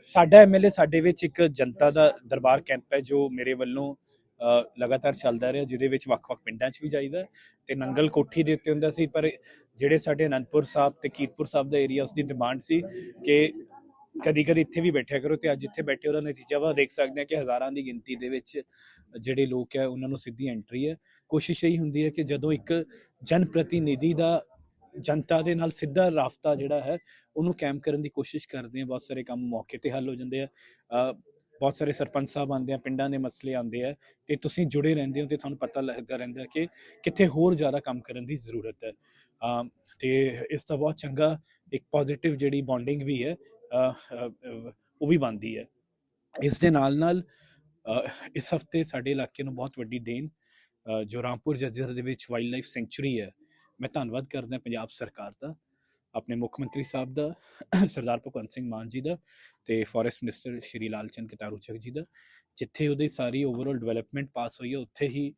ਸਾਡਾ ਐਮਐਲਏ ਸਾਡੇ ਵਿੱਚ ਸਾਡੇ ਵਿੱਚ ਇੱਕ ਜਨਤਾ ਦਾ ਦਰਬਾਰ ਕੈਂਪ ਹੈ ਜੋ ਮੇਰੇ ਵੱਲੋਂ ਲਗਾਤਾਰ ਚੱਲਦਾ ਰਿਹਾ, ਜਿਹਦੇ ਵਿੱਚ ਵੱਖ-ਵੱਖ ਪਿੰਡਾਂ 'ਚ ਵੀ ਜਾਈਦਾ ਤੇ ਨੰਗਲ ਕੋਠੀ ਦੇ ਉੱਤੇ ਹੁੰਦਾ ਸੀ, ਪਰ ਜਿਹੜੇ ਸਾਡੇ ਅਨੰਦਪੁਰ ਸਾਹਿਬ ਤੇ ਕੀਰਤਪੁਰ ਸਾਹਿਬ ਦਾ ਏਰੀਆ ਉਸ ਦੀ ਡਿਮਾਂਡ ਸੀ ਕਿ ਕਦੀ ਕਦੀ ਇੱਥੇ ਵੀ ਬੈਠਿਆ ਕਰੋ ਤੇ ਅੱਜ ਇੱਥੇ ਬੈਠੇ ਉਹਦਾ ਨਤੀਜਾ ਵਾ, ਦੇਖ ਸਕਦੇ ਹਾਂ ਕਿ ਹਜ਼ਾਰਾਂ ਦੀ ਗਿਣਤੀ ਦੇ ਵਿੱਚ ਜਿਹੜੇ ਲੋਕ ਹੈ, ਉਹਨਾਂ ਨੂੰ ਸਿੱਧੀ ਐਂਟਰੀ ਹੈ। ਕੋਸ਼ਿਸ਼ ਇਹੀ ਹੁੰਦੀ ਹੈ ਕਿ ਜਦੋਂ ਇੱਕ ਜਨ ਪ੍ਰਤੀਨਿਧੀ ਦਾ ਜਨਤਾ ਦੇ ਨਾਲ ਸਿੱਧਾ ਰਾਫਤਾ ਜਿਹੜਾ ਹੈ ਉਹਨੂੰ ਕਾਇਮ ਕਰਨ ਦੀ ਕੋਸ਼ਿਸ਼ ਕਰਦੇ ਆ ਬਹੁਤ ਸਾਰੇ ਕੰਮ ਮੌਕੇ ਤੇ ਹੱਲ ਹੋ ਜਾਂਦੇ ਆ। ਬਹੁਤ ਸਾਰੇ ਸਰਪੰਚ ਸਾਹਿਬ ਆਉਂਦੇ ਆ ਪਿੰਡਾਂ ਦੇ ਮਸਲੇ ਆਉਂਦੇ ਆ ਤੇ ਤੁਸੀਂ ਜੁੜੇ ਰਹਿੰਦੇ ਹੋ ਤੇ ਤੁਹਾਨੂੰ ਪਤਾ ਲੱਗਦਾ ਰਹਿੰਦਾ ਕਿ ਕਿੱਥੇ ਹੋਰ ਜ਼ਿਆਦਾ ਕੰਮ ਕਰਨ ਦੀ ਜ਼ਰੂਰਤ ਹੈ। ਅ, ਤੇ ਇਸ ਦਾ ਬਹੁਤ ਚੰਗਾ ਇੱਕ ਪੋਜ਼ਿਟਿਵ ਜਿਹੜੀ ਬੌਂਡਿੰਗ ਵੀ ਹੈ ਉਹ ਵੀ ਬਣਦੀ ਹੈ। ਇਸ ਦੇ ਨਾਲ ਨਾਲ ਇਸ ਹਫ਼ਤੇ ਸਾਡੇ ਇਲਾਕੇ ਨੂੰ ਬਹੁਤ ਵੱਡੀ ਦੇਣ ਜੋ ਰਾਮਪੁਰ ਜੱਜਰ ਦੇ ਵਿੱਚ ਵਾਈਲਡ ਲਾਈਫ ਸੈਂਚੁਰੀ ਹੈ ਮੈਂ ਧੰਨਵਾਦ ਕਰਦਾ ਪੰਜਾਬ ਸਰਕਾਰ ਦਾ, ਆਪਣੇ ਮੁੱਖ ਮੰਤਰੀ ਸਾਹਿਬ ਦਾ, ਸਰਦਾਰ ਭਗਵੰਤ ਸਿੰਘ ਮਾਨ ਜੀ ਦਾ ਤੇ ਫੋਰੈਸਟ ਮਿਨਿਸਟਰ ਸ਼੍ਰੀ ਲਾਲਚੰਦ ਕਟਾਰੂਚਕ ਜੀ ਦਾ, ਜਿੱਥੇ ਉਹਦੀ ਸਾਰੀ ਓਵਰਆਲ ਡਿਵੈਲਪਮੈਂਟ ਪਾਸ ਹੋਈ ਹੈ, ਉੱਥੇ ਹੀ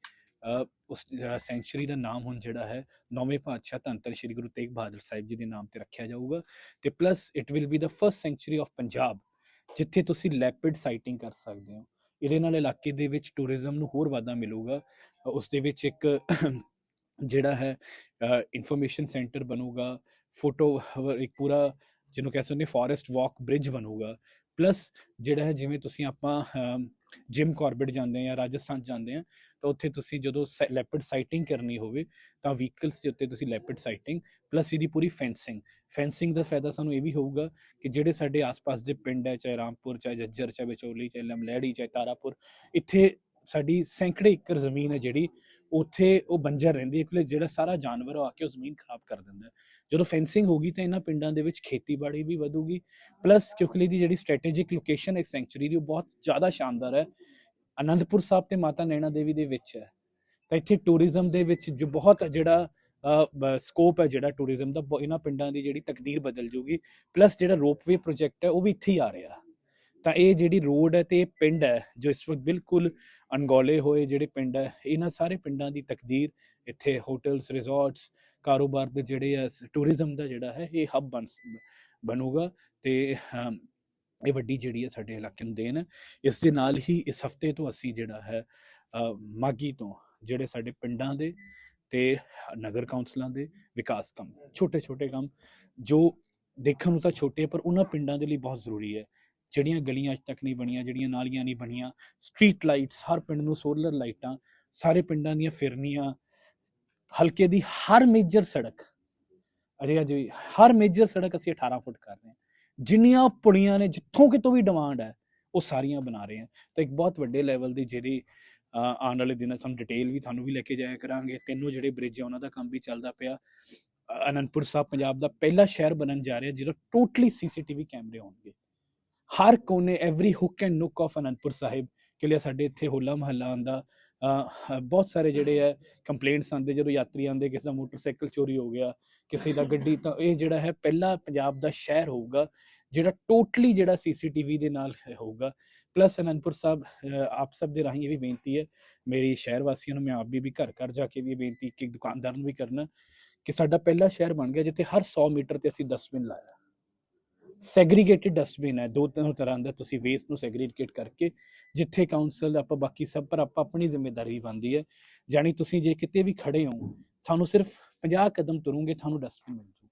ਉਸ ਸੈਂਚੁਰੀ ਦਾ ਨਾਮ ਹੁਣ ਜਿਹੜਾ ਹੈ, ਨੌਵੇਂ ਪਾਤਸ਼ਾਹ ਧੰਤਰ ਸ਼੍ਰੀ ਗੁਰੂ ਤੇਗ ਬਹਾਦਰ ਸਾਹਿਬ ਜੀ ਦੇ ਨਾਮ ਤੇ ਰੱਖਿਆ ਜਾਊਗਾ ਤੇ plus it will be the first century of Punjab, ਜਿੱਥੇ ਤੁਸੀਂ ਲੈਪਿਡ ਸਾਈਟਿੰਗ ਕਰ ਸਕਦੇ ਹੋ। ਇਹਦੇ ਨਾਲ ਇਲਾਕੇ ਦੇ ਵਿੱਚ ਟੂਰਿਜ਼ਮ ਨੂੰ ਹੋਰ ਵਾਧਾ ਮਿਲੂਗਾ ਉਸ ਦੇ ਵਿੱਚ ਇੱਕ ਜਿਹੜਾ ਹੈ ਇਨਫੋਰਮੇਸ਼ਨ ਸੈਂਟਰ ਬਣੂਗਾ ਫੋਟੋ ਇੱਕ ਪੂਰਾ ਜਿਹਨੂੰ ਕਹਿ ਸਕਦੇ ਫੋਰੈਸਟ ਵਾਕ ਬ੍ਰਿਜ ਬਣੂਗਾ ਪਲੱਸ ਜਿਹੜਾ ਹੈ ਜਿਵੇਂ ਤੁਸੀਂ ਆਪਾਂ ਜਿਮ ਕਾਰਬੇਟ ਜਾਂਦੇ ਆ ਜਾਂ ਰਾਜਸਥਾਨ ਜਾਂਦੇ ਆ ਤਾਂ ਉੱਥੇ ਤੁਸੀਂ ਜਦੋਂ ਲੈਪਿਡ ਸਾਈਟਿੰਗ ਕਰਨੀ ਹੋਵੇ, ਤਾਂ ਵਹੀਕਲਸ ਦੇ ਉੱਤੇ ਤੁਸੀਂ ਲੈਪਿਡ ਸਾਈਟਿੰਗ ਪਲੱਸ ਇਹਦੀ ਪੂਰੀ ਫੈਂਸਿੰਗ ਫੈਂਸਿੰਗ ਦਾ ਫਾਇਦਾ ਸਾਨੂੰ ਇਹ ਵੀ ਹੋਊਗਾ ਕਿ ਜਿਹੜੇ ਸਾਡੇ ਆਸ-ਪਾਸ ਦੇ ਪਿੰਡ ਹੈ, ਚਾਹੇ ਰਾਮਪੁਰ, ਚਾਹੇ ਜੱਜਰ, ਚਾਹੇ ਵਿਚੋਲੀ, ਚਾਹੇ ਲਮਲੈੜੀ, ਚਾਹੇ ਤਾਰਾਪੁਰ, ਇੱਥੇ ਸਾਡੀ ਸੈਂਕੜੇ ਏਕੜ ਜ਼ਮੀਨ ਹੈ ਜਿਹੜੀ ਉੱਥੇ ਉਹ ਬੰਜਰ ਰਹਿੰਦੀ ਹੈ ਕਿਉਂਕਿ ਜਿਹੜਾ ਸਾਰਾ ਜਾਨਵਰ ਆ ਕੇ ਉਹ ਜ਼ਮੀਨ ਖਰਾਬ ਕਰ ਦਿੰਦਾ ਹੈ। ਜਦੋਂ ਫੈਂਸਿੰਗ ਹੋਗੀ ਤਾਂ ਇਹਨਾਂ ਪਿੰਡਾਂ ਦੇ ਵਿੱਚ ਖੇਤੀਬਾੜੀ ਵੀ ਵਧੂਗੀ ਪਲੱਸ ਕਿਉਂਕਿ ਦੀ ਜਿਹੜੀ ਸਟ੍ਰੈਟੇਜਿਕ ਲੋਕੇਸ਼ਨ ਹੈ ਸੈਂਚੁਰੀ ਦੀ, ਉਹ ਬਹੁਤ ਜ਼ਿਆਦਾ ਸ਼ਾਨਦਾਰ ਹੈ। ਅਨੰਦਪੁਰ ਸਾਹਿਬ ਤੇ ਮਾਤਾ ਨੈਣਾ ਦੇਵੀ ਦੇ ਵਿੱਚ ਹੈ। ਤਾਂ ਇੱਥੇ ਟੂਰਿਜ਼ਮ ਦੇ ਵਿੱਚ ਜੋ ਬਹੁਤ ਜਿਹੜਾ ਸਕੋਪ ਹੈ ਜਿਹੜਾ ਟੂਰਿਜ਼ਮ ਦਾ ਇਹਨਾਂ ਪਿੰਡਾਂ ਦੀ ਜਿਹੜੀ ਤਕਦੀਰ ਬਦਲ ਜੂਗੀ। ਪਲੱਸ ਜਿਹੜਾ ਰੋਪਵੇ ਪ੍ਰੋਜੈਕਟ ਹੈ, ਉਹ ਵੀ ਇੱਥੇ ਹੀ ਆ ਰਿਹਾ। ਤਾਂ ਇਹ ਜਿਹੜੀ ਰੋਡ ਹੈ ਤੇ ਇਹ ਪਿੰਡ ਹੈ, ਜੋ ਇਸ ਵਕਤ ਬਿਲਕੁਲ ਅਣਗੌਲੇ ਹੋਏ ਜਿਹੜੇ ਪਿੰਡ ਹੈ ਇਹਨਾਂ ਸਾਰੇ ਪਿੰਡਾਂ ਦੀ ਤਕਦੀਰ ਇੱਥੇ ਹੋਟਲਸ ਰਿਜ਼ੋਰਟਸ ਕਾਰੋਬਾਰ ਦੇ ਜਿਹੜੇ ਆ ਟੂਰਿਜ਼ਮ ਦਾ ਜਿਹੜਾ ਹੈ ਇਹ ਹੱਬ ਬਣ ਬਣੂਗਾ ਤੇ ਇਹ ਵੱਡੀ ਜਿਹੜੀ ਹੈ ਸਾਡੇ ਇਲਾਕੇ ਨੂੰ ਦੇਣ। ਹੈ ਇਸ ਦੇ ਨਾਲ ਹੀ ਇਸ ਹਫ਼ਤੇ ਤੋਂ ਅਸੀਂ ਜਿਹੜਾ ਹੈ ਅ, ਮਾਗੀ ਤੋਂ ਜਿਹੜੇ ਸਾਡੇ ਪਿੰਡਾਂ ਦੇ ਤੇ ਨਗਰ ਕੌਂਸਲਾਂ ਦੇ ਵਿਕਾਸ ਕੰਮ ਛੋਟੇ ਛੋਟੇ ਕੰਮ ਜੋ ਦੇਖਣ ਨੂੰ ਤਾਂ ਛੋਟੇ ਪਰ ਉਹਨਾਂ ਪਿੰਡਾਂ ਦੇ ਲਈ ਬਹੁਤ ਜ਼ਰੂਰੀ ਹੈ। ਜਿਹੜੀਆਂ ਗਲੀਆਂ ਅੱਜ ਤੱਕ ਨਹੀਂ ਬਣੀਆਂ ਜਿਹੜੀਆਂ ਨਾਲੀਆਂ ਨਹੀਂ ਬਣੀਆਂ ਸਟਰੀਟ ਲਾਈਟਸ ਹਰ ਪਿੰਡ ਨੂੰ ਸੋਲਰ ਲਾਈਟਾਂ ਸਾਰੇ ਪਿੰਡਾਂ ਦੀਆਂ ਫਿਰਨੀਆਂ ਹਲਕੇ ਦੀ ਹਰ ਮੇਜਰ ਸੜਕ ਅਰੇ ਅਜ ਹਰ ਮੇਜਰ ਸੜਕ ਅਸੀਂ 18 ਫੁੱਟ ਕਰ ਰਹੇ ਹਾਂ। ਜਿੰਨੀਆਂ ਪੁੜੀਆਂ ਨੇ ਜਿੱਥੋਂ ਕਿਤੋਂ ਵੀ ਡਿਮਾਂਡ ਹੈ ਉਹ ਸਾਰੀਆਂ ਬਣਾ ਰਹੇ ਹਾਂ। ਤਾਂ ਇੱਕ ਬਹੁਤ ਵੱਡੇ ਲੈਵਲ ਦੀ ਜਿਹੜੀ ਅ, ਆਉਣ ਵਾਲੇ ਦਿਨਾਂ 'ਚ ਸਾਨੂੰ ਡਿਟੇਲ ਵੀ ਤੁਹਾਨੂੰ ਵੀ ਲੈ ਕੇ ਜਾਇਆ ਕਰਾਂਗੇ। ਤਿੰਨੋਂ ਜਿਹੜੇ ਬ੍ਰਿਜ ਆ ਉਹਨਾਂ ਦਾ ਕੰਮ ਵੀ ਚੱਲਦਾ ਪਿਆ। ਅਨੰਦਪੁਰ ਸਾਹਿਬ ਪੰਜਾਬ ਦਾ ਪਹਿਲਾ ਸ਼ਹਿਰ ਬਣਨ ਜਾ ਰਿਹਾ ਜਿਹਦਾ ਟੋਟਲੀ ਸੀਸੀਟੀਵੀ ਕੈਮਰੇ ਹੋਣਗੇ। ਹਰ ਕੋਨੇ every hook and nook of Anandpur Sahib, ਕਿ ਲਈ ਸਾਡੇ ਇੱਥੇ ਹੋਲਾ ਮਹੱਲਾ ਆਂਦਾ ਬਹੁਤ ਸਾਰੇ ਜਿਹੜੇ ਹੈ ਕੰਪਲੇਂਟਸ ਆਉਂਦੇ, ਜਦੋਂ ਯਾਤਰੀ ਆਉਂਦੇ, ਕਿਸੇ ਦਾ ਮੋਟਰਸਾਈਕਲ ਚੋਰੀ ਹੋ ਗਿਆ, ਕਿਸੇ ਦਾ ਗੱਡੀ, ਤਾਂ ਇਹ ਜਿਹੜਾ ਹੈ ਪਹਿਲਾ ਪੰਜਾਬ ਦਾ ਸ਼ਹਿਰ ਹੋਊਗਾ, ਜਿਹੜਾ ਟੋਟਲੀ ਜਿਹੜਾ ਸੀਸੀਟੀਵੀ ਦੇ ਨਾਲ ਹੋਊਗਾ। ਪਲੱਸ ਅਨੰਦਪੁਰ ਸਾਹਿਬ ਆਪ ਸਭ ਦੇ ਰਾਹੀਂ ਇਹ ਵੀ ਬੇਨਤੀ ਹੈ, ਮੇਰੀ ਸ਼ਹਿਰ ਵਾਸੀਆਂ ਨੂੰ ਮੈਂ ਆਪ ਵੀ ਵੀ ਘਰ ਘਰ ਜਾ ਕੇ ਵੀ ਇਹ ਬੇਨਤੀ ਕਿ ਦੁਕਾਨਦਾਰ ਨੂੰ ਵੀ ਕਰਨਾ, ਕਿ ਸਾਡਾ ਪਹਿਲਾ ਸ਼ਹਿਰ ਬਣ ਗਿਆ, ਜਿੱਥੇ ਹਰ 100 ਮੀਟਰ ਤੇ ਅਸੀਂ ਡਸਟਬਿਨ ਲਾਇਆ। ਸੈਗਰੀਗੇਟਿਡ ਡਸਟਬਿਨ ਹੈ, ਦੋ ਤਿੰਨ ਤਰ੍ਹਾਂ ਦਾ ਤੁਸੀਂ ਵੇਸਟ ਨੂੰ ਸੈਗਰੀਗੇਟ ਕਰਕੇ ਜਿੱਥੇ ਕਾਉਂਸਲ ਆਪਾਂ ਬਾਕੀ ਸਭ ਪਰ ਆਪਾਂ ਆਪਣੀ ਜ਼ਿੰਮੇਵਾਰੀ ਵੀ ਹੈ। ਜਾਨੀ ਤੁਸੀਂ ਜੇ ਕਿਤੇ ਵੀ ਖੜੇ ਹੋ, ਤੁਹਾਨੂੰ ਸਿਰਫ 50 ਕਦਮ ਤੁਰੋਗੇ, ਤੁਹਾਨੂੰ ਡਸਟਬਿਨ ਮਿਲ ਜੂ।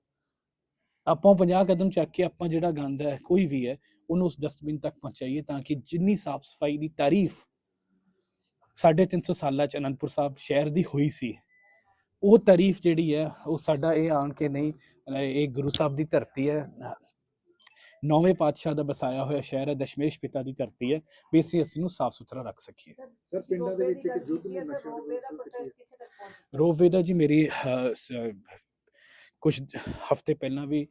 ਆਪਾਂ 50 ਕਦਮ ਚੱਕ ਕੇ ਆਪਾਂ ਜਿਹੜਾ ਗੰਦ ਹੈ, ਕੋਈ ਵੀ ਹੈ, ਉਹਨੂੰ ਉਸ ਡਸਟਬਿਨ ਤੱਕ ਪਹੁੰਚਾਈਏ ਤਾਂ ਕਿ ਜਿੰਨੀ ਸਾਫ਼ ਸਫ਼ਾਈ ਦੀ ਤਾਰੀਫ ਸਾਢੇ ਤਿੰਨ ਸੌ ਸਾਲਾਂ ਚ ਅਨੰਦਪੁਰ ਸਾਹਿਬ ਸ਼ਹਿਰ ਦੀ ਹੋਈ ਸੀ। ਉਹ ਤਾਰੀਫ ਜਿਹੜੀ ਹੈ, ਉਹ ਸਾਡਾ ਇਹ ਆਣ ਕੇ ਨਹੀਂ, ਇਹ ਗੁਰੂ ਸਾਹਿਬ ਦੀ ਧਰਤੀ ਹੈ ਨੌਵੇਂ ਪਾਤਸ਼ਾਹ ਦਾ ਬਸਾਇਆ ਹੋਇਆ ਸ਼ਹਿਰ ਹੈ ਦਸ਼ਮੇਸ਼ ਪਿਤਾ ਦੀ ਧਰਤੀ ਹੈ ਵੀ ਅਸੀਂ ਇਸ ਨੂੰ ਸਾਫ਼ ਸੁਥਰਾ ਰੱਖ ਸਕੀਏ। ਸਰ ਪਿੰਡਾਂ ਦੇ ਵਿੱਚ ਇੱਕ ਯੁੱਧ ਨੂੰ ਨਸ਼ਾ ਰੋਪਵੇ ਦਾ ਜੀ ਮੇਰੀ ਕੁਝ ਹਫ਼ਤੇ ਪਹਿਲਾਂ ਵੀ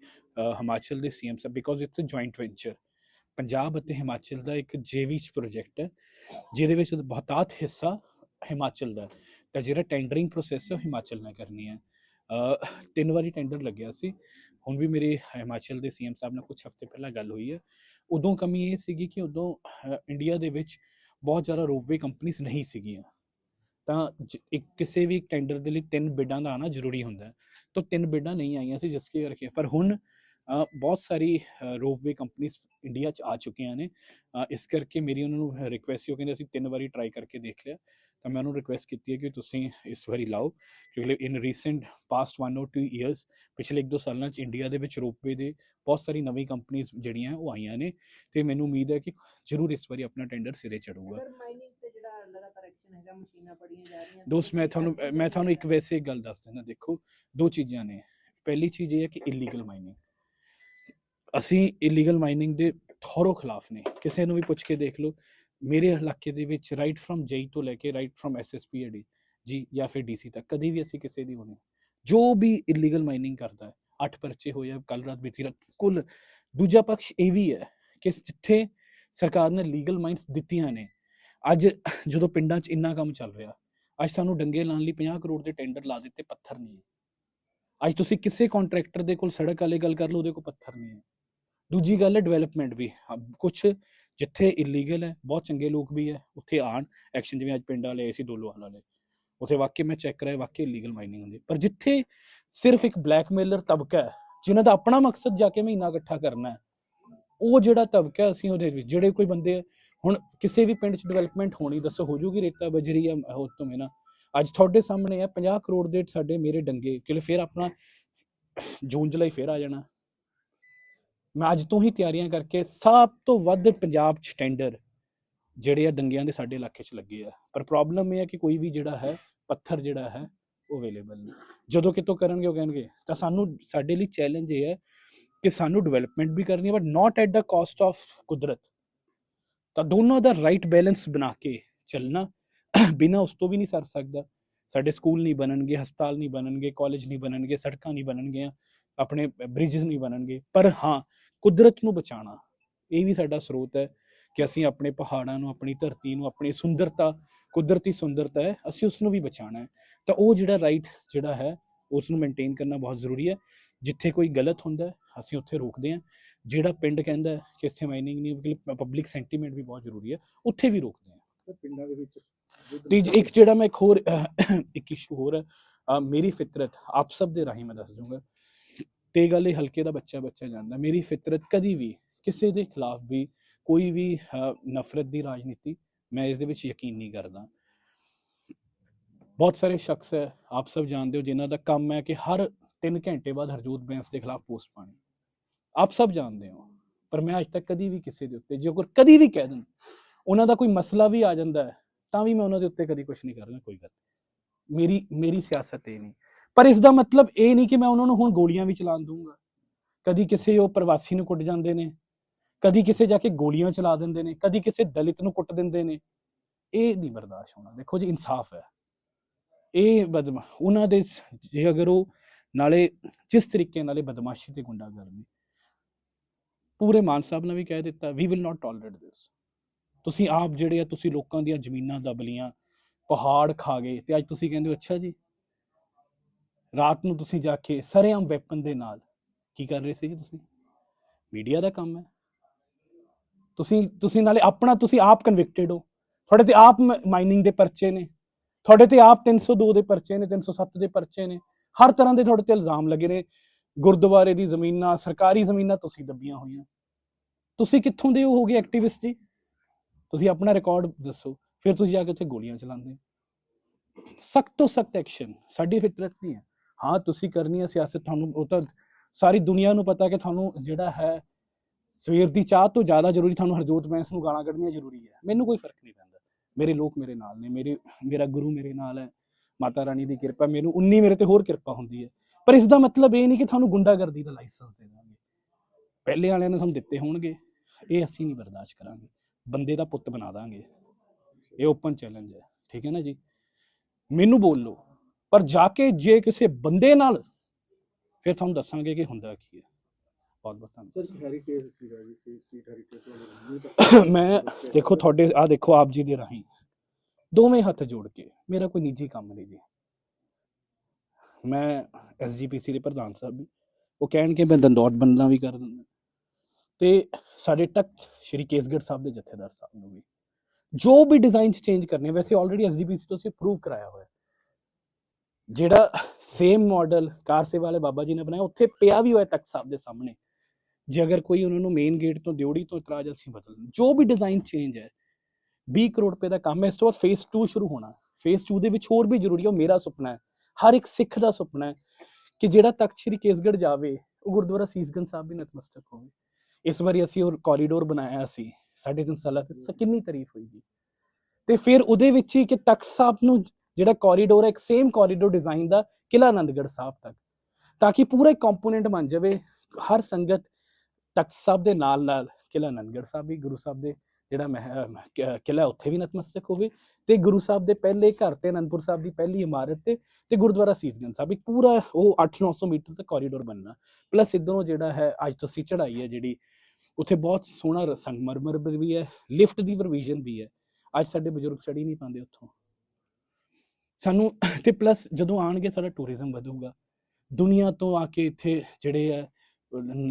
ਹਿਮਾਚਲ ਦੇ CM sahib because it's a joint venture Punjab ਅਤੇ ਹਿਮਾਚਲ ਦਾ ਇੱਕ ਜੇਵੀਚ ਪ੍ਰੋਜੈਕਟ ਹੈ ਜਿਹਦੇ ਵਿੱਚ ਬਹੁਤਾਤ ਹਿੱਸਾ ਹਿਮਾਚਲ ਦਾ ਹੈ। ਤਾਂ ਜਿਹੜਾ ਟੈਂਡਰਿੰਗ ਪ੍ਰੋਸੈਸ ਹੈ ਹਿਮਾਚਲ ਨੇ ਕਰਨੀ ਹੈ। ਤਿੰਨ ਵਾਰੀ ਟੈਂਡਰ ਲੱਗਿਆ ਸੀ। ਹੁਣ ਵੀ ਮੇਰੇ ਹਿਮਾਚਲ ਦੇ ਸੀਐਮ ਸਾਹਿਬ ਨਾਲ ਕੁਝ ਹਫ਼ਤੇ ਪਹਿਲਾਂ ਗੱਲ ਹੋਈ ਹੈ। ਉਦੋਂ ਕਮੀ ਇਹ ਸੀਗੀ ਕਿ ਉਦੋਂ ਇੰਡੀਆ ਦੇ ਵਿੱਚ ਬਹੁਤ ਜ਼ਿਆਦਾ ਰੋਪਵੇ ਕੰਪਨੀਆਂ ਨਹੀਂ ਸੀਗੀਆਂ। ਤਾਂ ਜ- ਇੱਕ ਕਿਸੇ ਵੀ ਟੈਂਡਰ ਦੇ ਲਈ ਤਿੰਨ ਬਿਡਾਂ ਦਾ ਆਣਾ ਜ਼ਰੂਰੀ ਹੁੰਦਾ ਹੈ। ਤਾਂ ਤਿੰਨ ਬਿਡਾਂ ਨਹੀਂ ਆਈਆਂ ਸੀ ਜਿਸ ਕਰਕੇ ਪਰ ਹੁਣ ਬਹੁਤ ਸਾਰੀ ਰੋਪਵੇ ਕੰਪਨੀਆਂ ਇੰਡੀਆ 'ਚ ਆ ਚੁੱਕੀਆਂ ਨੇ। ਇਸ ਕਰਕੇ ਮੇਰੀ ਉਹਨਾਂ ਨੂੰ ਰਿਕੁਐਸਟ ਸੀ, ਉਹ ਕਹਿੰਦੇ ਅਸੀਂ ਤਿੰਨ ਵਾਰੀ ਟਰਾਈ ਕਰਕੇ ਦੇਖ ਲਿਆ। ਤਾਂ ਮੈਂ ਉਹਨੂੰ ਰਿਕੁਐਸਟ ਕੀਤੀ ਹੈ ਕਿ ਤੁਸੀਂ ਇਸ ਵਾਰੀ ਲਾਓ ਕਿਉਂਕਿ in recent past 1 or 2 years ਪਿਛਲੇ 1-2 ਸਾਲਾਂ 'ਚ ਇੰਡੀਆ ਦੇ ਵਿੱਚ ਰੋਪਵੇ ਦੇ ਬਹੁਤ ਸਾਰੀ ਨਵੀਂ ਕੰਪਨੀਆਂ ਜਿਹੜੀਆਂ ਉਹ ਆਈਆਂ ਨੇ ਤੇ ਮੈਨੂੰ ਉਮੀਦ ਹੈ ਕਿ ਜ਼ਰੂਰ ਇਸ ਵਾਰੀ ਆਪਣਾ ਟੈਂਡਰ ਸਿਰੇ ਚੜੂਗਾ ਦੋਸਤ ਮੈਂ ਤੁਹਾਨੂੰ ਮੈਂ ਤੁਹਾਨੂੰ ਇੱਕ ਵੈਸੇ ਗੱਲ ਦੱਸ ਦਿੰਦਾ ਦੇਖੋ ਦੋ ਚੀਜ਼ਾਂ ਨੇ। ਪਹਿਲੀ ਚੀਜ਼ ਇਹ ਹੈ ਕਿ ਇਲੀਗਲ ਮਾਈਨਿੰਗ ਅਸੀਂ ਇਲੀਗਲ ਮਾਈਨਿੰਗ ਦੇ ਥੋਰੋ ਖਿਲਾਫ ਨੇ। ਕਿਸੇ ਨੂੰ ਵੀ ਪੁੱਛ ਕੇ ਦੇਖ ਲਓ ਮੇਰੇ ਇਲਾਕੇ ਦੇ ਵਿੱਚ ਰਾਈਟ ਫਰਮ ਜਈ ਤੋਂ ਲੈ ਕੇ right from SSP D G ਜਾਂ ਫਿਰ ਡੀਸੀ ਤੱਕ ਕਦੀ ਵੀ ਅਸੀਂ ਕਿਸੇ ਦੀ ਹੋਣੀ ਜੋ ਵੀ ਇਲੀਗਲ ਮਾਈਨਿੰਗ ਕਰਦਾ ਹੈ, ਅੱਠ ਪਰਚੇ ਹੋਏ ਆ ਕੱਲ ਰਾਤ ਬੀਤੀ ਰਾਤ, ਕੁੱਲ ਦੂਜਾ ਪਕਸ਼ ਇਹ ਵੀ ਹੈ ਕਿ ਜਿੱਥੇ ਸਰਕਾਰ ਨੇ ਲੀਗਲ ਮਾਈਨਸ ਦਿੱਤੀਆਂ ਨੇ, ਅੱਜ ਜਦੋਂ ਪਿੰਡਾਂ 'ਚ ਇੰਨਾ ਕੰਮ ਚੱਲ ਰਿਹਾ, ਅੱਜ ਸਾਨੂੰ ਡੰਗੇ ਲਾਉਣ ਲਈ 50 ਕਰੋੜ ਦੇ ਟੈਂਡਰ ਲਾ ਦਿੱਤੇ, ਪੱਥਰ ਨਹੀਂ ਹੈ। ਅੱਜ ਤੁਸੀਂ ਕਿਸੇ ਕੰਟਰੈਕਟਰ ਦੇ ਕੋਲ ਸੜਕ ਵਾਲੇ ਗੱਲ ਕਰ ਲਓ, ਉਹਦੇ ਕੋਲ ਪੱਥਰ ਨਹੀਂ ਹੈ। ਦੂਜੀ ਗੱਲ ਹੈ ਡਿਵੈਲਪਮੈਂਟ ਵੀ ਕੁਝ ਜਿੱਥੇ ਇਲੀਗਲ ਹੈ, ਬਹੁਤ ਚੰਗੇ ਲੋਕ ਵੀ ਹੈ, ਉੱਥੇ ਆਣ ਐਕਸ਼ਨ ਜਿਵੇਂ ਅੱਜ ਪਿੰਡ ਵਾਲੇ ਆਏ ਸੀ ਦੋਲੋਵਾਲ ਵਾਲੇ। ਉੱਥੇ ਵਾਕਈ ਮੈਂ ਚੈੱਕ ਕਰਾਇਆ, ਵਾਕਈ ਇਲੀਗਲ ਮਾਈਨਿੰਗ ਹੁੰਦੀ ਪਰ ਜਿੱਥੇ ਸਿਰਫ ਇੱਕ ਬਲੈਕਮੇਲਰ ਤਬਕਾ ਹੈ ਜਿਨ੍ਹਾਂ ਦਾ ਆਪਣਾ ਮਕਸਦ ਜਾ ਕੇ ਮਹੀਨਾ ਇਕੱਠਾ ਕਰਨਾ ਹੈ, ਉਹ ਜਿਹੜਾ ਤਬਕਾ ਅਸੀਂ ਉਹਦੇ ਵਿੱਚ, ਜਿਹੜੇ ਕੋਈ ਬੰਦੇ ਹੁਣ ਕਿਸੇ ਵੀ ਪਿੰਡ 'ਚ ਡਿਵੈਲਪਮੈਂਟ ਹੋਣੀ, ਦੱਸੋ ਹੋ ਜੂਗੀ ਰੇਤਾ ਬਜਰੀ ਜਾਂ ਉਹ ਤੋਂ ਨਾ ਅੱਜ ਤੁਹਾਡੇ ਸਾਹਮਣੇ ਆ 50 ਕਰੋੜ ਦੇ ਸਾਡੇ ਮੇਰੇ ਡੰਗੇ ਕਿਲੇ ਫਿਰ ਆਪਣਾ ਜੂਨ, ਜੁਲਾਈ ਫਿਰ ਆ ਜਾਣਾ। ਮੈਂ ਅੱਜ ਤੋਂ ਹੀ ਤਿਆਰੀਆਂ ਕਰਕੇ ਸਭ ਤੋਂ ਵੱਧ ਪੰਜਾਬ 'ਚ ਟੈਂਡਰ ਜਿਹੜੇ ਆ ਦੰਗਿਆਂ ਦੇ ਸਾਡੇ ਇਲਾਕੇ 'ਚ ਲੱਗੇ ਆ। ਪਰ ਪ੍ਰੋਬਲਮ ਇਹ ਹੈ ਕਿ ਕੋਈ ਵੀ ਜਿਹੜਾ ਹੈ, ਪੱਥਰ ਜਿਹੜਾ ਹੈ, ਉਹ ਅਵੇਲੇਬਲ ਨਹੀਂ। ਜਦੋਂ ਕਿਤੋਂ ਕਰਨਗੇ, ਉਹ ਕਹਿਣਗੇ। ਤਾਂ ਸਾਨੂੰ, ਸਾਡੇ ਲਈ ਚੈਲੰਜ ਇਹ ਹੈ ਕਿ ਸਾਨੂੰ ਡਿਵੈਲਪਮੈਂਟ ਵੀ ਕਰਨੀ ਹੈ but not at the cost of ਕੁਦਰਤ। ਤਾਂ ਦੋਨੋਂ ਦਾ ਰਾਈਟ ਬੈਲੈਂਸ ਬਣਾ ਕੇ ਚੱਲਣਾ, ਬਿਨਾ ਉਸ ਤੋਂ ਵੀ ਨਹੀਂ ਸਰ ਸਕਦਾ। ਸਾਡੇ ਸਕੂਲ ਨਹੀਂ ਬਣਨਗੇ, ਹਸਪਤਾਲ ਨਹੀਂ ਬਣਨਗੇ ਕਾਲਜ ਨਹੀਂ ਬਣਨਗੇ, ਸੜਕਾਂ ਨਹੀਂ ਬਣਨਗੀਆਂ, ਆਪਣੇ ਬ੍ਰਿਜਸ ਨਹੀਂ ਬਣਨਗੇ। ਪਰ ਹਾਂ ਕੁਦਰਤ ਨੂੰ ਬਚਾਉਣਾ। ਇਹ ਵੀ ਸਾਡਾ ਸਰੋਤ ਹੈ ਕਿ ਅਸੀਂ ਆਪਣੇ ਪਹਾੜਾਂ ਨੂੰ ਆਪਣੀ ਧਰਤੀ ਨੂੰ ਆਪਣੀ ਸੁੰਦਰਤਾ ਕੁਦਰਤੀ ਸੁੰਦਰਤਾ ਹੈ ਅਸੀਂ ਉਸ ਨੂੰ ਵੀ ਬਚਾਉਣਾ ਹੈ। ਤਾਂ ਉਹ ਜਿਹੜਾ ਰਾਈਟ ਜਿਹੜਾ ਹੈ ਉਸ ਨੂੰ ਮੇਨਟੇਨ ਕਰਨਾ ਬਹੁਤ ਜ਼ਰੂਰੀ ਹੈ। ਜਿੱਥੇ ਕੋਈ ਗਲਤ ਹੁੰਦਾ ਅਸੀਂ ਉੱਥੇ ਰੋਕਦੇ ਹਾਂ। ਜਿਹੜਾ ਪਿੰਡ ਕਹਿੰਦਾ ਕਿ ਇੱਥੇ ਮਾਈਨਿੰਗ ਨਹੀਂ ਪਬਲਿਕ ਸੈਂਟੀਮੈਂਟ ਵੀ ਬਹੁਤ ਜ਼ਰੂਰੀ ਹੈ ਉੱਥੇ ਵੀ ਰੋਕਦੇ ਹਾਂ। ਪਿੰਡਾਂ ਦੇ ਵਿੱਚ ਯੁੱਧ ਤੇ ਇੱਕ ਜਿਹੜਾ ਮੈਂ ਇੱਕ ਹੋਰ ਇੱਕ ਇਸ਼ੂ ਹੋਰ ਹੈ ਮੇਰੀ ਫਿਤਰਤ ਆਪ ਸਭ ਦੇ ਰਾਹੀਂ ਮੈਂ ਦੱਸ ਦੂੰਗਾ ਤੇ ਗੱਲ ਇਹ ਹਲਕੇ ਦਾ ਬੱਚਾ ਬੱਚਾ ਜਾਣਦਾ ਮੇਰੀ ਫਿਤਰਤ ਕਦੀ ਵੀ, ਕਿਸੇ ਦੇ ਖਿਲਾਫ ਵੀ, ਕੋਈ ਵੀ ਨਫ਼ਰਤ ਦੀ ਰਾਜਨੀਤੀ ਮੈਂ ਇਸ ਦੇ ਵਿੱਚ ਯਕੀਨ ਨਹੀਂ ਕਰਦਾ। ਬਹੁਤ ਸਾਰੇ ਸ਼ਖਸ ਹੈ, ਆਪ ਸਭ ਜਾਣਦੇ ਹੋ, ਜਿਨ੍ਹਾਂ ਦਾ ਕੰਮ ਹੈ ਕਿ ਹਰ 3 ਘੰਟੇ ਬਾਅਦ ਹਰਜੋਤ ਬੈਂਸ ਦੇ ਖਿਲਾਫ ਪੋਸਟ ਪਾਣੀ ਆਪ ਸਭ ਜਾਣਦੇ ਹੋ, ਪਰ ਮੈਂ ਅੱਜ ਤੱਕ ਕਦੀ ਵੀ ਕਿਸੇ ਦੇ ਉੱਤੇ, ਜੇ ਕੋਈ ਕਦੀ ਵੀ ਕਹਿ ਦੇਣ, ਉਹਨਾਂ ਦਾ ਕੋਈ ਮਸਲਾ ਵੀ ਆ ਜਾਂਦਾ ਹੈ, ਤਾਂ ਵੀ ਮੈਂ ਉਹਨਾਂ ਦੇ ਉੱਤੇ ਕਦੀ ਕੁਝ ਨਹੀਂ ਕਰਨਾ ਕੋਈ ਗੱਲ ਮੇਰੀ ਮੇਰੀ ਸਿਆਸਤ ਇਹ ਨਹੀਂ। ਪਰ ਇਸ ਦਾ ਮਤਲਬ ਇਹ ਨਹੀਂ ਕਿ ਮੈਂ ਉਹਨਾਂ ਨੂੰ ਹੁਣ ਗੋਲੀਆਂ ਵੀ ਚਲਾਉਣ ਦੂੰਗਾ ਕਦੀ ਕਿਸੇ ਉਹ ਪ੍ਰਵਾਸੀ ਨੂੰ ਕੁੱਟ ਜਾਂਦੇ ਨੇ, ਕਦੀ ਕਿਸੇ ਜਾ ਕੇ ਗੋਲੀਆਂ ਚਲਾ ਦਿੰਦੇ ਨੇ, ਕਦੀ ਕਿਸੇ ਦਲਿਤ ਨੂੰ ਕੁੱਟ ਦਿੰਦੇ ਨੇ। ਇਹ ਨਹੀਂ ਬਰਦਾਸ਼ਤ ਹੋਣਾ। ਦੇਖੋ ਜੀ, ਇਨਸਾਫ ਹੈ। ਇਹ ਬਦਮਾ, ਉਹਨਾਂ ਦੇ ਜੇ ਅਗਰ ਉਹ ਨਾਲੇ ਜਿਸ ਤਰੀਕੇ ਨਾਲੇ ਬਦਮਾਸ਼ੀ ਤੇ ਗੁੰਡਾਗਰਦੀ ਪੂਰੇ ਮਾਨ ਸਾਹਿਬ ਨੇ ਵੀ ਕਹਿ ਦਿੱਤਾ ਵੀ ਵਿਲ ਨਾਟ ਟੋਲਰੇਟ ਦਿਸ ਤੁਸੀਂ ਆਪ ਜਿਹੜੇ ਆ, ਤੁਸੀਂ ਲੋਕਾਂ ਦੀਆਂ ਜ਼ਮੀਨਾਂ ਦਬ ਲੀਆਂ ਪਹਾੜ ਖਾ ਗਏ ਤੇ ਅੱਜ ਤੁਸੀਂ ਕਹਿੰਦੇ ਹੋ, ਅੱਛਾ ਜੀ ਰਾਤ ਨੂੰ ਤੁਸੀਂ ਜਾ ਕੇ ਸਰੇਆਮ ਵੈਪਨ ਦੇ ਨਾਲ ਕੀ ਕਰ ਰਹੇ ਸੀ ਜੀ ਤੁਸੀਂ? ਮੀਡੀਆ ਦਾ ਕੰਮ ਹੈ। ਤੁਸੀਂ ਤੁਸੀਂ ਨਾਲੇ ਆਪਣਾ, ਤੁਸੀਂ ਆਪ ਕਨਵਿਕਟਡ ਹੋ। ਤੁਹਾਡੇ ਤੇ ਆਪ ਮਾਈਨਿੰਗ ਦੇ ਪਰਚੇ ਨੇ। ਤੁਹਾਡੇ ਤੇ ਆਪ 302 ਦੇ ਪਰਚੇ ਨੇ 307 ਦੇ ਪਰਚੇ ਨੇ। ਹਰ ਤਰ੍ਹਾਂ ਦੇ ਤੁਹਾਡੇ ਤੇ ਇਲਜ਼ਾਮ ਲੱਗੇ ਨੇ। ਗੁਰਦੁਆਰੇ ਦੀ ਜ਼ਮੀਨਾਂ, ਸਰਕਾਰੀ ਜ਼ਮੀਨਾਂ ਤੁਸੀਂ ਦੱਬੀਆਂ ਹੋਈਆਂ। ਤੁਸੀਂ ਕਿੱਥੋਂ ਦੇ ਹੋ ਗਏ ਐਕਟਿਵਿਸਟ ਜੀ? ਤੁਸੀਂ ਆਪਣਾ ਰਿਕਾਰਡ ਦੱਸੋ। ਫਿਰ ਤੁਸੀਂ ਜਾ ਕੇ ਉੱਥੇ ਗੋਲੀਆਂ ਚਲਾਉਂਦੇ ਸਖਤ ਤੋਂ ਸਖਤ ਐਕਸ਼ਨ ਸਾਡੀ ਫਿਤਰਤ ਨਹੀਂ ਹੈ। ਹਾਂ, ਤੁਸੀਂ ਕਰਨੀ ਹੈ ਸਿਆਸਤ ਤੁਹਾਨੂੰ, ਉਹ ਤਾਂ ਸਾਰੀ ਦੁਨੀਆ ਨੂੰ ਪਤਾ ਕਿ ਤੁਹਾਨੂੰ ਜਿਹੜਾ ਹੈ, ਸਵੇਰ ਦੀ ਚਾਹ ਤੋਂ ਜ਼ਿਆਦਾ ਜ਼ਰੂਰੀ ਤੁਹਾਨੂੰ ਹਰਜੋਤ ਬੈਂਸ ਨੂੰ ਗਾਲਾਂ ਕੱਢਣੀਆਂ ਜ਼ਰੂਰੀ ਹੈ। ਮੈਨੂੰ ਕੋਈ ਫ਼ਰਕ ਨਹੀਂ ਪੈਂਦਾ। ਮੇਰੇ ਲੋਕ ਮੇਰੇ ਨਾਲ ਨੇ, ਮੇਰੇ, ਮੇਰਾ ਗੁਰੂ ਮੇਰੇ ਨਾਲ ਹੈ, ਮਾਤਾ ਰਾਣੀ ਦੀ ਕਿਰਪਾ, ਮੈਨੂੰ ਉਨੀ ਮੇਰੇ ਤੇ ਹੋਰ ਕਿਰਪਾ ਹੁੰਦੀ ਹੈ। ਪਰ ਇਸ ਦਾ ਮਤਲਬ ਇਹ ਨਹੀਂ ਕਿ ਤੁਹਾਨੂੰ ਗੁੰਡਾਗਰਦੀ ਦਾ ਲਾਇਸੈਂਸ ਦੇ ਦਾਂਗੇ ਪਹਿਲੇ ਵਾਲਿਆਂ ਨੇ ਤੁਹਾਨੂੰ ਦਿੱਤੇ ਹੋਣਗੇ, ਇਹ ਅਸੀਂ ਨਹੀਂ ਬਰਦਾਸ਼ਤ ਕਰਾਂਗੇ। ਬੰਦੇ ਦਾ ਪੁੱਤ ਬਣਾ ਦਾਂਗੇ। ਇਹ ਓਪਨ ਚੈਲੰਜ ਹੈ। ਠੀਕ ਹੈ ਨਾ ਜੀ? ਮੈਨੂੰ ਬੋਲ ਲਓ। ਪਰ ਜਾ ਕੇ ਜੇ ਕਿਸੇ ਬੰਦੇ ਨਾਲ ਫਿਰ ਤੁਹਾਨੂੰ ਦੱਸਾਂਗੇ ਕਿ ਹੁੰਦਾ ਕੀ ਹੈ। ਬਹੁਤ ਬਹੁਤ ਧੰਨਵਾਦ। ਮੈਂ ਦੇਖੋ ਤੁਹਾਡੇ ਆ ਦੇਖੋ ਆਪ ਜੀ ਦੇ ਰਾਹੀਂ ਦੋਵੇਂ ਹੱਥ ਜੋੜ ਕੇ ਮੇਰਾ ਕੋਈ ਨਿੱਜੀ ਕੰਮ ਨਹੀਂ ਜੀ। ਮੈਂ ਐਸਜੀਪੀਸੀ ਦੇ ਪ੍ਰਧਾਨ ਸਾਹਿਬ ਵੀ ਉਹ ਕਹਿਣਗੇ ਮੈਂ ਦੰਦੌਤ ਬੰਦਨਾ ਵੀ ਕਰ ਦਿੰਦਾ। ਤੇ ਸਾਡੇ ਤੱਕ ਸ਼੍ਰੀ ਕੇਸਗੜ੍ਹ ਸਾਹਿਬ ਦੇ ਜਥੇਦਾਰ ਸਾਹਿਬ ਨੂੰ ਵੀ ਜੋ ਵੀ ਡਿਜ਼ਾਈਨ ਚੇਂਜ ਕਰਨੇ ਵੈਸੇ ਆਲਰੇਡੀ ਐਸਜੀਪੀਸੀ ਤੋਂ ਅਸੀਂ ਅਪਰੂਵ ਕਰਾਇਆ ਹੋਇਆ। ਜਿਹੜਾ ਸੇਮ ਮਾਡਲ ਕਾਰ ਸੇਵਾ ਵਾਲੇ ਬਾਬਾ ਜੀ ਨੇ ਬਣਾਇਆ, ਉੱਥੇ ਪਿਆ ਵੀ ਹੋਇਆ ਤਖ਼ਤ ਸਾਹਿਬ ਦੇ ਸਾਹਮਣੇ। ਜੇ ਅਗਰ ਕੋਈ ਉਹਨਾਂ ਨੂੰ ਮੇਨ ਗੇਟ ਤੋਂ ਦਿਉੜੀ ਤੋਂ ਇਤਰਾਜ਼ ਅਸੀਂ ਬਦਲ ਜੋ ਵੀ ਡਿਜ਼ਾਈਨ ਚੇਂਜ ਹੈ 20 ਕਰੋੜ ਰੁਪਏ ਦਾ ਕੰਮ ਹੈ, ਇਸ ਤੋਂ ਬਾਅਦ ਫੇਸ 2 ਸ਼ੁਰੂ ਹੋਣਾ। ਫੇਸ 2 ਦੇ ਵਿੱਚ ਹੋਰ ਵੀ ਜ਼ਰੂਰੀ ਹੈ, ਉਹ ਮੇਰਾ ਸੁਪਨਾ ਹੈ। ਹਰ ਇੱਕ ਸਿੱਖ ਦਾ ਸੁਪਨਾ ਹੈ ਕਿ ਜਿਹੜਾ ਤਖਤ ਸ੍ਰੀ ਕੇਸਗੜ੍ਹ ਜਾਵੇ, ਉਹ ਗੁਰਦੁਆਰਾ ਸੀਸਗੰਜ ਸਾਹਿਬ ਵੀ ਨਤਮਸਤਕ ਹੋਵੇ। ਇਸ ਵਾਰੀ ਅਸੀਂ ਉਹ ਕੋਰੀਡੋਰ ਬਣਾਇਆ ਸੀ, ਸਾਢੇ ਤਿੰਨ ਸਾਲਾਂ ਤੇ ਕਿੰਨੀ ਤਾਰੀਫ ਹੋਈ ਜੀ। ਤੇ ਫਿਰ ਉਹਦੇ ਵਿੱਚ ਹੀ ਕਿ ਤਖਤ ਸਾਹਿਬ ਨੂੰ ਜਿਹੜਾ ਕੋਰੀਡੋਰ ਹੈ, ਇੱਕ ਸੇਮ ਕੋਰੀਡੋਰ ਡਿਜ਼ਾਈਨ ਦਾ ਕਿਲਾ ਆਨੰਦਗੜ੍ਹ ਸਾਹਿਬ ਤੱਕ। ਤਾਂ ਕਿ ਪੂਰਾ ਇੱਕ ਕੰਪੋਨੈਂਟ ਬਣ ਜਾਵੇ, ਹਰ ਸੰਗਤ ਤਖਤ ਸਾਹਿਬ ਦੇ ਨਾਲ ਨਾਲ ਕਿਲਾ ਆਨੰਦਗੜ੍ਹ ਸਾਹਿਬ ਵੀ, ਗੁਰੂ ਸਾਹਿਬ ਦੇ ਜਿਹੜਾ ਮਹਿ- ਅਹ ਕਿਲਾ ਉੱਥੇ ਵੀ ਨਤਮਸਤਕ ਹੋਵੇ ਤੇ ਗੁਰੂ ਸਾਹਿਬ ਦੇ ਪਹਿਲੇ ਘਰ ਤੇ ਅਨੰਦਪੁਰ ਸਾਹਿਬ ਦੀ ਪਹਿਲੀ ਇਮਾਰਤ ਤੇ ਤੇ ਗੁਰਦੁਆਰਾ ਸੀਸਗੰਜ ਸਾਹਿਬ ਇੱਕ ਪੂਰਾ ਉਹ 8-900 ਮੀਟਰ ਤੱਕ ਕੋਰੀਡੋਰ ਬਣਨਾ। ਪਲੱਸ ਇਧਰੋਂ ਜਿਹੜਾ ਹੈ, ਅੱਜ ਤੁਸੀਂ ਚੜਾਈ ਹੈ ਜਿਹੜੀ, ਉੱਥੇ ਬਹੁਤ ਸੋਹਣਾ ਰ- ਸੰਗਮਰਮਰ ਵੀ ਹੈ, ਲਿਫਟ ਦੀ ਪ੍ਰੋਵੀਜ਼ਨ ਵੀ ਹੈ। ਅੱਜ ਸਾਡੇ ਬਜ਼ੁਰਗ ਚੜੀ ਨਹੀਂ ਪਾਉਂਦੇ ਉੱਥੋਂ। ਸਾਨੂੰ ਤੇ ਪਲੱਸ ਜਦੋਂ ਆਣਗੇ ਸਾਡਾ ਟੂਰਿਜ਼ਮ ਵਧੂਗਾ। ਦੁਨੀਆ ਤੋਂ ਆ ਕੇ ਇੱਥੇ ਜਿਹੜੇ ਹੈ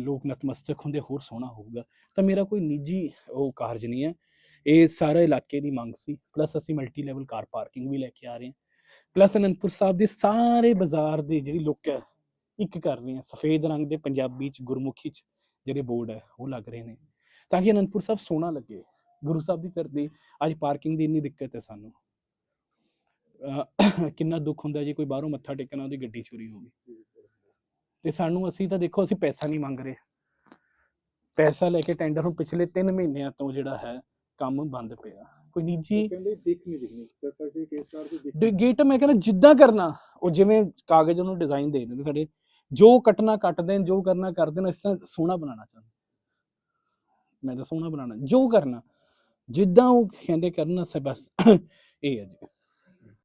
ਲੋਕ ਨਤਮਸਤਕ ਹੁੰਦੇ, ਹੋਰ ਸੋਹਣਾ ਹੋਊਗਾ। ਤਾਂ ਮੇਰਾ ਕੋਈ ਨਿੱਜੀ ਉਹ ਕਾਰਜ ਨਹੀਂ ਹੈ। ਇਹ ਸਾਰੇ ਇਲਾਕੇ ਦੀ ਮੰਗ ਸੀ। ਪਲੱਸ ਅਸੀਂ ਮਲਟੀ ਲੈਵਲ ਕਾਰ ਪਾਰਕਿੰਗ ਵੀ ਲੈ ਕੇ ਆ ਰਹੇ ਹਾਂ। ਪਲੱਸ ਅਨੰਦਪੁਰ ਸਾਹਿਬ ਦੇ ਸਾਰੇ ਬਾਜ਼ਾਰ ਦੇ ਜਿਹੜੀ ਲੁੱਕ ਹੈ, ਇੱਕ ਕਰ ਰਹੇ ਹਾਂ। ਸਫੇਦ ਰੰਗ ਦੇ ਪੰਜਾਬੀ ਚ, ਗੁਰਮੁਖੀ ਚ ਜਿਹੜੇ ਬੋਰਡ ਹੈ, ਉਹ ਲੱਗ ਰਹੇ ਨੇ। ਤਾਂ ਕਿ ਅਨੰਦਪੁਰ ਸਾਹਿਬ ਸੋਹਣਾ ਲੱਗੇ। ਗੁਰੂ ਸਾਹਿਬ ਦੀ ਧਰਤੀ, ਅੱਜ ਪਾਰਕਿੰਗ ਦੀ ਇੰਨੀ ਦਿੱਕਤ ਹੈ ਸਾਨੂੰ। ਕਿੰਨਾ ਦੁੱਖ ਹੁੰਦਾ ਜੇ ਕੋਈ ਬਾਹਰੋਂ ਮੱਥਾ ਟੇਕਣਾ ਉਹਦੀ ਗੱਡੀ ਚੋਰੀ ਹੋ ਗਈ। ਤੇ ਸਾਨੂੰ ਅਸੀਂ ਤਾਂ ਦੇਖੋ ਅਸੀਂ ਪੈਸਾ ਨਹੀਂ ਮੰਗ ਰਹੇ। ਪੈਸਾ ਲੈ ਕੇ ਟੈਂਡਰ ਹੁਣ ਪਿਛਲੇ 3 ਮਹੀਨਿਆਂ ਤੋਂ ਜਿਹੜਾ ਹੈ ਕੰਮ ਬੰਦ ਪਿਆ। ਕੋਈ ਨਿੱਜੀ ਕਹਿੰਦੇ ਦਿੱਖ ਨਹੀਂ ਦਿਖਣੀ। ਤਖਤ ਸ੍ਰੀ ਕੇਸਗੜ੍ਹ ਦੀ ਦਿੱਖ ਡ- ਗੇਟ ਮੈਂ ਕਹਿੰਦਾ ਜਿੱਦਾਂ ਕਰਨਾ ਉਹ ਜਿਵੇਂ ਕਾਗਜ਼ ਉਹਨੂੰ ਡਿਜ਼ਾਈਨ ਦੇ ਦਿੰਦੇ ਸਾਡੇ ਜੋ ਕੱਟਣਾ ਕੱਟ ਦੇਣ ਜੋ ਕਰਨਾ ਕਰ ਦੇਣ ਇਸ ਤਰ੍ਹਾਂ ਸੋਹਣਾ ਬਣਾਉਣਾ ਚਾਹੁੰਦਾ। ਮੈਂ ਤਾਂ ਸੋਹਣਾ ਬਣਾਉਣਾ ਜੋ ਕਰਨਾ ਜਿੱਦਾਂ ਉਹ ਕਹਿੰਦੇ ਕਰਨਾ ਸ ਬਸ ਇਹ ਹੈ ਜੀ।